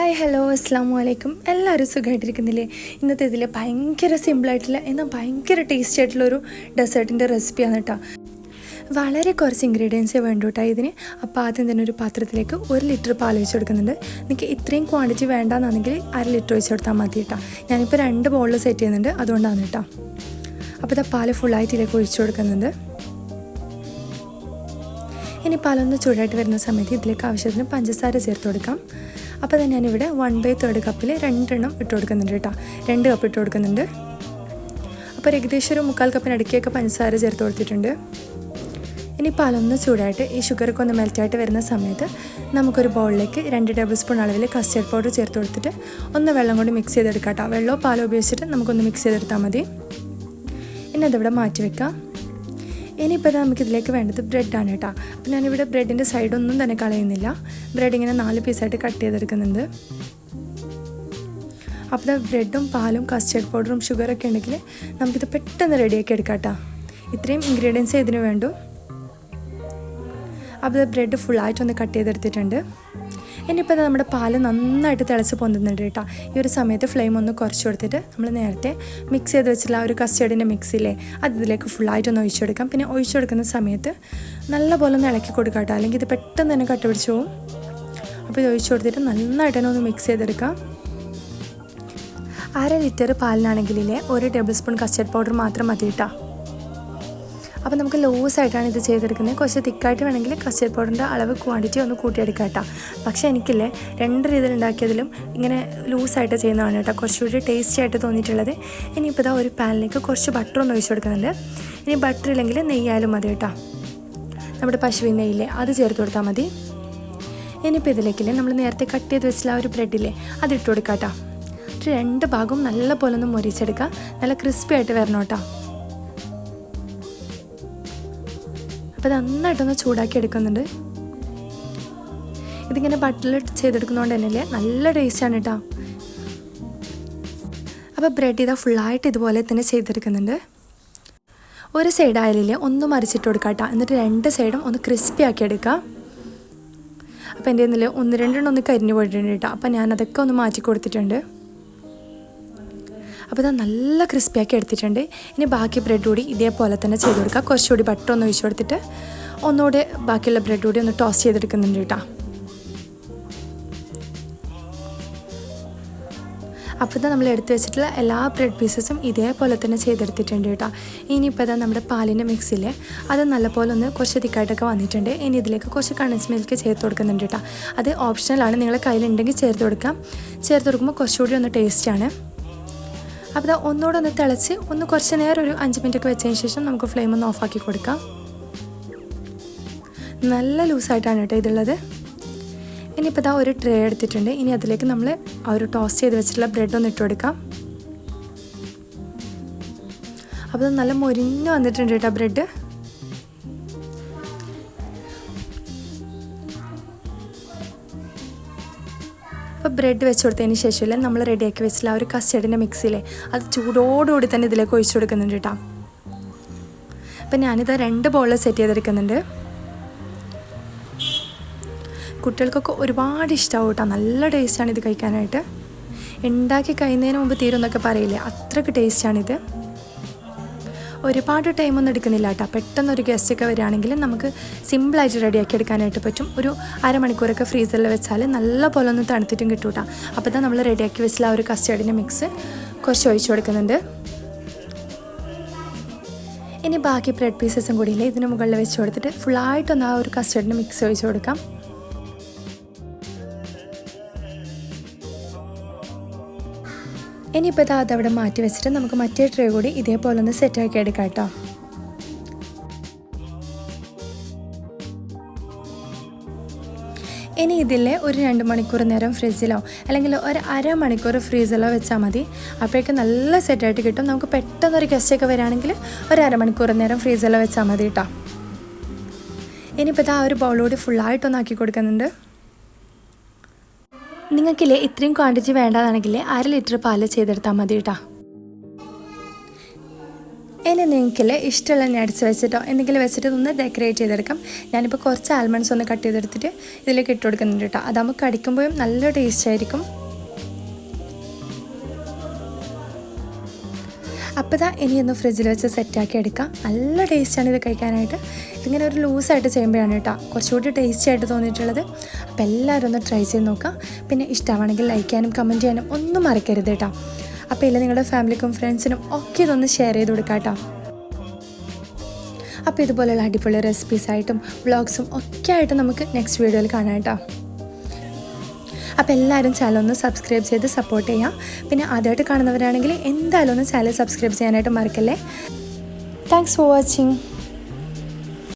Hi hello അസ്സാം വലൈക്കും എല്ലാവരും സുഖമായിട്ടിരിക്കുന്നില്ലേ ഇന്നത്തെ ഇതിൽ ഭയങ്കര സിമ്പിളായിട്ടുള്ള എന്നാൽ ഭയങ്കര ടേസ്റ്റി ആയിട്ടുള്ള ഒരു ഡെസേർട്ടിന്റെ റെസിപ്പിയാണ് കേട്ടോ. വളരെ കുറച്ച് ഇൻഗ്രീഡിയൻസേ വേണ്ടു കേട്ടോ ഇതിന്. അപ്പോൾ ആദ്യം തന്നെ ഒരു പാത്രത്തിലേക്ക് ഒരു ലിറ്റർ പാൽ ഒഴിച്ച് കൊടുക്കുന്നുണ്ട്. നിങ്ങൾക്ക് ഇത്രയും ക്വാണ്ടിറ്റി വേണ്ടാന്നാണെങ്കിൽ അര ലിറ്റർ ഒഴിച്ച് കൊടുത്താൽ മതി കേട്ടോ. ഞാനിപ്പോൾ രണ്ട് ബോളിൽ സെറ്റ് ചെയ്യുന്നുണ്ട് അതുകൊണ്ടാണ് കേട്ടോ. അപ്പോൾ ഇതാ പാൽ ഫുള്ളായിട്ട് ഇതിലേക്ക് ഒഴിച്ചു കൊടുക്കുന്നുണ്ട്. ഇനി പാലൊന്ന് ചൂടായിട്ട് വരുന്ന സമയത്ത് ഇതിലേക്ക് ആവശ്യത്തിന് പഞ്ചസാര ചേർത്ത് കൊടുക്കാം. അപ്പോൾ തന്നെ ഞാനിവിടെ വൺ ബൈ തേർഡ് കപ്പിൽ രണ്ടെണ്ണം ഇട്ട് കൊടുക്കുന്നുണ്ട് കേട്ടോ. രണ്ട് കപ്പ് ഇട്ട് കൊടുക്കുന്നുണ്ട്. അപ്പോൾ ഏകദേശം ഒരു മുക്കാൽ കപ്പിന് അടുക്കിയൊക്കെ പഞ്ചസാര ചേർത്ത് കൊടുത്തിട്ടുണ്ട്. ഇനി പാലൊന്ന് ചൂടായിട്ട് ഈ ഷുഗറൊക്കെ ഒന്ന് മെൽറ്റായിട്ട് വരുന്ന സമയത്ത് നമുക്കൊരു ബൗളിലേക്ക് രണ്ട് ടേബിൾ സ്പൂൺ അളവിൽ കസ്റ്റർഡ് പൗഡർ ചേർത്ത് കൊടുത്തിട്ട് ഒന്ന് വെള്ളം കൊണ്ട് മിക്സ് ചെയ്തെടുക്കാം കേട്ടോ. വെള്ളമോ പാലോ ഉപയോഗിച്ചിട്ട് നമുക്കൊന്ന് മിക്സ് ചെയ്തെടുത്താൽ മതി. ഇനി അതിവിടെ മാറ്റി വെക്കാം ഇനിയിപ്പോൾ നമുക്ക് ഇതിലേക്ക് വേണ്ടത് ബ്രെഡാണ് കേട്ടോ. അപ്പോൾ ഞാനിവിടെ ബ്രെഡിന്റെ സൈഡൊന്നും തന്നെ കളയുന്നില്ല. ബ്രെഡ് ഇങ്ങനെ നാല് പീസായിട്ട് കട്ട് ചെയ്തെടുക്കുന്നുണ്ട്. അപ്പോൾ ബ്രെഡും പാലും കസ്റ്റേർഡ് പൗഡറും ഷുഗറൊക്കെ ഉണ്ടെങ്കിൽ നമുക്കിത് പെട്ടെന്ന് റെഡിയാക്കി എടുക്കാം കേട്ടോ. ഇത്രയും ഇൻഗ്രീഡിയൻസ് ഇതിന് വേണ്ടു? അപ്പോൾ ബ്രെഡ് ഫുള്ളായിട്ടൊന്ന് കട്ട് ചെയ്തെടുത്തിട്ടുണ്ട്. ഇനിയിപ്പോൾ നമ്മുടെ പാൽ നന്നായിട്ട് തിളച്ച് പൊന്തുന്നുണ്ട് കേട്ടോ. ഈ ഒരു സമയത്ത് ഫ്ലെയിം ഒന്ന് കുറച്ച് കൊടുത്തിട്ട് നമ്മൾ നേരത്തെ മിക്സ് ചെയ്ത് വെച്ചിട്ടുള്ള ആ ഒരു കസ്റ്റേർഡിന്റെ മിക്സിയിലെ അത് ഇതിലേക്ക് ഫുള്ളായിട്ടൊന്ന് ഒഴിച്ചു കൊടുക്കാം പിന്നെ ഒഴിച്ചു കൊടുക്കുന്ന സമയത്ത് നല്ലപോലെ ഒന്ന് ഇളക്കി കൊടുക്കാം കേട്ടോ. അല്ലെങ്കിൽ ഇത് പെട്ടെന്ന് തന്നെ കട്ട് പിടിച്ചു പോകും അപ്പോൾ ഇത് ഒഴിച്ചു കൊടുത്തിട്ട് നന്നായിട്ട് തന്നെ ഒന്ന് മിക്സ് ചെയ്തെടുക്കാം. അര ലിറ്റർ പാലിനാണെങ്കിലേ ഒരു ടേബിൾ സ്പൂൺ കസ്റ്റർഡ് പൗഡർ മാത്രം മതി കേട്ടോ. അപ്പോൾ നമുക്ക് ലൂസ് ആയിട്ടാണ് ഇത് ചെയ്തെടുക്കുന്നത്. കുറച്ച് തിക്കായിട്ട് വേണമെങ്കിൽ കസ്റ്റർഡ് പൗഡറിന്റെ അളവ് ക്വാണ്ടിറ്റി ഒന്ന് കൂട്ടിയെടുക്കാം കേട്ടോ. പക്ഷേ എനിക്കില്ലേ രണ്ട് രീതിയിൽ ഉണ്ടാക്കിയതിലും ഇങ്ങനെ ലൂസായിട്ട് ചെയ്യുന്നതാണ് കേട്ടോ. കുറച്ചുകൂടി ടേസ്റ്റി ആയിട്ട് തോന്നിയിട്ടുള്ളത്. ഇനിയിപ്പോൾ ഇതാ ഒരു പാനിലേക്ക് കുറച്ച് ബട്ടർ ഒന്ന് ഒഴിച്ചു കൊടുക്കുന്നുണ്ട്. ഇനി ബട്ടർ ഇല്ലെങ്കിൽ നെയ്യായാലും മതി കേട്ടോ. നമ്മുടെ പശുവിൻ നെയ്യില്ലേ അത് ചേർത്ത് കൊടുത്താൽ മതി. ഇനിയിപ്പോൾ ഇതിലേക്കില്ലേ നമ്മൾ നേരത്തെ കട്ട് ചെയ്ത് വെച്ചിട്ടുള്ള ആ ഒരു ബ്രെഡില്ലേ അത് ഇട്ട് കൊടുക്കാം കേട്ടോ. രണ്ട് ഭാഗവും നല്ല പോലെ ഒന്ന് മൊരിച്ചെടുക്കുക. നല്ല ക്രിസ്പി ആയിട്ട് വരണം കേട്ടോ. അപ്പോൾ നന്നായിട്ടൊന്ന് ചൂടാക്കി എടുക്കുന്നുണ്ട്. ഇതിങ്ങനെ ബട്ടറിൽ ചെയ്തെടുക്കുന്നതുകൊണ്ട് തന്നെയല്ലേ നല്ല ടേസ്റ്റാണ് കേട്ടോ അപ്പോൾ ബ്രെഡ് ഇതാ ഫുള്ളായിട്ട് ഇതുപോലെ തന്നെ ചെയ്തെടുക്കുന്നുണ്ട്. ഒരു സൈഡ് ആയാലില്ലേ ഒന്ന് മറിച്ചിട്ട് കൊടുക്കാം കേട്ടോ എന്നിട്ട് രണ്ട് സൈഡും ഒന്ന് ക്രിസ്പി ആക്കി എടുക്കാം. അപ്പോൾ എന്റെ ഒന്ന് രണ്ടെണ്ണം ഒന്ന് കരിഞ്ഞു പോയിട്ടുണ്ട് കേട്ടോ അപ്പോൾ ഞാൻ അതൊക്കെ ഒന്ന് മാറ്റി കൊടുത്തിട്ടുണ്ട്. അപ്പോൾ ഇത് നല്ല ക്രിസ്പിയാക്കി എടുത്തിട്ടുണ്ട്. ഇനി ബാക്കി ബ്രെഡ് കൂടി ഇതേപോലെ തന്നെ ചെയ്ത് കൊടുക്കുക കുറച്ചുകൂടി ബട്ടർ ഒന്ന് ഒഴിച്ചു കൊടുത്തിട്ട് ഒന്നുകൂടി ബാക്കിയുള്ള ബ്രെഡ് കൂടി ഒന്ന് ടോസ്റ്റ് ചെയ്തെടുക്കുന്നുണ്ട് കേട്ടോ. അപ്പോൾ ഇതാ നമ്മൾ എടുത്തു വെച്ചിട്ടുള്ള എല്ലാ ബ്രെഡ് പീസസും ഇതേപോലെ തന്നെ ചെയ്തെടുത്തിട്ടുണ്ട് കേട്ടോ. ഇനിയിപ്പോൾ ഇതാ നമ്മുടെ പാലിന്റെ മിക്സില്ലേ അത് നല്ലപോലെ ഒന്ന് കുറച്ച് തിക്കായിട്ടൊക്കെ വന്നിട്ടുണ്ട്. ഇനി ഇതിലേക്ക് കുറച്ച് കണ്ടൻസ് മിൽക്ക് ചേർത്ത് കൊടുക്കുന്നുണ്ട് കേട്ടോ. അത് ഓപ്ഷണലാണ് നിങ്ങളുടെ കയ്യിലുണ്ടെങ്കിൽ ചേർത്ത് കൊടുക്കാം. ചേർത്ത് കൊടുക്കുമ്പോൾ കുറച്ചുകൂടി ഒന്ന് ടേസ്റ്റാണ് അപ്പോൾ ഇതാ ഒന്നുകൂടെ ഒന്ന് തിളച്ച് ഒന്ന് കുറച്ച് നേരം ഒരു അഞ്ച് മിനിറ്റ് ഒക്കെ വെച്ചതിന് ശേഷം നമുക്ക് ഫ്ലെയിം ഒന്ന് ഓഫാക്കി കൊടുക്കാം. നല്ല ലൂസായിട്ടാണ് കേട്ടോ ഇതുള്ളത്. ഇനിയിപ്പോൾ ഇതാ ഒരു ട്രേ എടുത്തിട്ടുണ്ട്. ഇനി അതിലേക്ക് നമ്മൾ ആ ഒരു ടോസ്റ്റ് ചെയ്ത് വെച്ചിട്ടുള്ള ബ്രെഡ് ഒന്ന് ഇട്ട് കൊടുക്കാം. അപ്പോൾ നല്ല മൊരിഞ്ഞ് വന്നിട്ടുണ്ട് കേട്ടോ ബ്രെഡ് ബ്രെഡ് വെച്ച് കൊടുത്തതിന് ശേഷമില്ല നമ്മൾ റെഡിയാക്കി വെച്ചില്ല ആ ഒരു കസ്റ്റഡിന്റെ മിക്സിയിലെ അത് ചൂടോടുകൂടി തന്നെ ഇതിലേക്ക് ഒഴിച്ചു കൊടുക്കുന്നുണ്ട് കേട്ടോ. അപ്പം ഞാനിത് രണ്ട് ബോളിൽ സെറ്റ് ചെയ്തെടുക്കുന്നുണ്ട്. കുട്ടികൾക്കൊക്കെ ഒരുപാട് ഇഷ്ടമാവും കേട്ടോ. നല്ല ടേസ്റ്റാണ് ഇത് കഴിക്കാനായിട്ട്. ഉണ്ടാക്കി കഴിയുന്നതിന് മുമ്പ് തീരുമെന്നൊക്കെ പറയില്ലേ? അത്രയ്ക്ക് ടേസ്റ്റാണിത്. ഒരുപാട് ടൈമൊന്നും എടുക്കുന്നില്ല കേട്ടോ. പെട്ടെന്ന് ഒരു ഗസ്റ്റൊക്കെ വരികയാണെങ്കിൽ നമുക്ക് സിമ്പിളായിട്ട് റെഡിയാക്കി എടുക്കാനായിട്ട് പറ്റും. ഒരു അരമണിക്കൂറൊക്കെ ഫ്രീസറിൽ വെച്ചാൽ നല്ല പോലെ ഒന്ന് തണുത്തിട്ടും കിട്ടും കേട്ടോ. അപ്പോൾ തന്നെ നമ്മൾ റെഡിയാക്കി വെച്ചാൽ ആ ഒരു കസ്റ്റേർഡിന്റെ മിക്സ് കുറച്ച് ഒഴിച്ചു കൊടുക്കുന്നുണ്ട്. ഇനി ബാക്കി ബ്രെഡ് പീസസും കൂടിയില്ലേ ഇതിന് മുകളിൽ വെച്ച് കൊടുത്തിട്ട് ഫുള്ളായിട്ടൊന്ന് ആ ഒരു കസ്റ്റേർഡിന് മിക്സ് ഒഴിച്ച് കൊടുക്കാം. ഇനിയിപ്പോൾ ഇത് അതവിടെ മാറ്റി വെച്ചിട്ട് നമുക്ക് മറ്റേ ട്രേ കൂടി ഇതേപോലെ ഒന്ന് സെറ്റാക്കി എടുക്കാം കേട്ടോ. ഇനി ഇതിലെ ഒരു രണ്ട് മണിക്കൂർ നേരം ഫ്രിഡ്ജിലോ അല്ലെങ്കിൽ ഒരു അരമണിക്കൂർ ഫ്രീസറിലോ വെച്ചാൽ മതി. അപ്പോഴേക്കും നല്ല സെറ്റായിട്ട് കിട്ടും. നമുക്ക് പെട്ടെന്ന് ഒരു ഗസ്റ്റൊക്കെ വരികയാണെങ്കിൽ ഒരു അരമണിക്കൂർ നേരം ഫ്രീസറിലോ വെച്ചാൽ മതി കേട്ടോ. ഇനിയിപ്പോൾ ഇത് ആ ഒരു ബൗളോട് ഫുള്ളായിട്ടൊന്നാക്കി കൊടുക്കുന്നുണ്ട്. നിങ്ങൾക്കില്ലേ ഇത്രയും ക്വാണ്ടിറ്റി വേണ്ടതാണെങ്കിൽ അര ലിറ്റർ പാൽ ചെയ്തെടുത്താൽ മതി കേട്ടോ ഇനി നിങ്ങൾക്കില്ലേ ഇഷ്ടമുള്ള നട്സ് വെച്ചിട്ടോ എന്തെങ്കിലും വെച്ചിട്ട് ഒന്ന് ഡെക്കറേറ്റ് ചെയ്തെടുക്കാം. ഞാനിപ്പോൾ കുറച്ച് ആൽമണ്ട്സ് ഒന്ന് കട്ട് ചെയ്തെടുത്തിട്ട് ഇതിലേക്ക് ഇട്ട് കൊടുക്കുന്നുണ്ട് കേട്ടോ അതാകുമ്പോൾ കടിക്കുമ്പോഴും നല്ല ടേസ്റ്റ് ആയിരിക്കും. അപ്പോൾ ഇതാ ഇനി ഒന്ന് ഫ്രിഡ്ജിൽ വെച്ച് സെറ്റാക്കി എടുക്കാം. നല്ല ടേസ്റ്റാണ് ഇത് കഴിക്കാനായിട്ട്. ഇതിങ്ങനെ ഒരു ലൂസായിട്ട് ചെയ്യുമ്പോഴാണ് കേട്ടോ കുറച്ചുകൂടി ടേസ്റ്റി ആയിട്ട് തോന്നിയിട്ടുള്ളത്. അപ്പോൾ എല്ലാവരും ഒന്ന് ട്രൈ ചെയ്ത് നോക്കാം. പിന്നെ ഇഷ്ടമാണെങ്കിൽ ലൈക്ക് ചെയ്യാനും കമന്റ് ചെയ്യാനും ഒന്നും മറക്കരുത് കേട്ടോ. അപ്പോൾ ഇല്ല നിങ്ങളുടെ ഫാമിലിക്കും ഫ്രണ്ട്സിനും ഒക്കെ ഇതൊന്ന് ഷെയർ ചെയ്ത് കൊടുക്കാം കേട്ടോ. അപ്പോൾ ഇതുപോലെയുള്ള അടിപൊളി റെസിപ്പീസായിട്ടും വ്ളോഗ്സും ഒക്കെ ആയിട്ട് നമുക്ക് നെക്സ്റ്റ് വീഡിയോയിൽ കാണാം കേട്ടോ. അപ്പോൾ എല്ലാവരും ചാനൽ ഒന്ന് സബ്സ്ക്രൈബ് ചെയ്ത് സപ്പോർട്ട് ചെയ്യാം പിന്നെ ആദ്യമായിട്ട് കാണുന്നവരാണെങ്കിൽ എന്തായാലും ഒന്ന് ചാനൽ സബ്സ്ക്രൈബ് ചെയ്യാനായിട്ട് മറക്കല്ലേ. Thanks for watching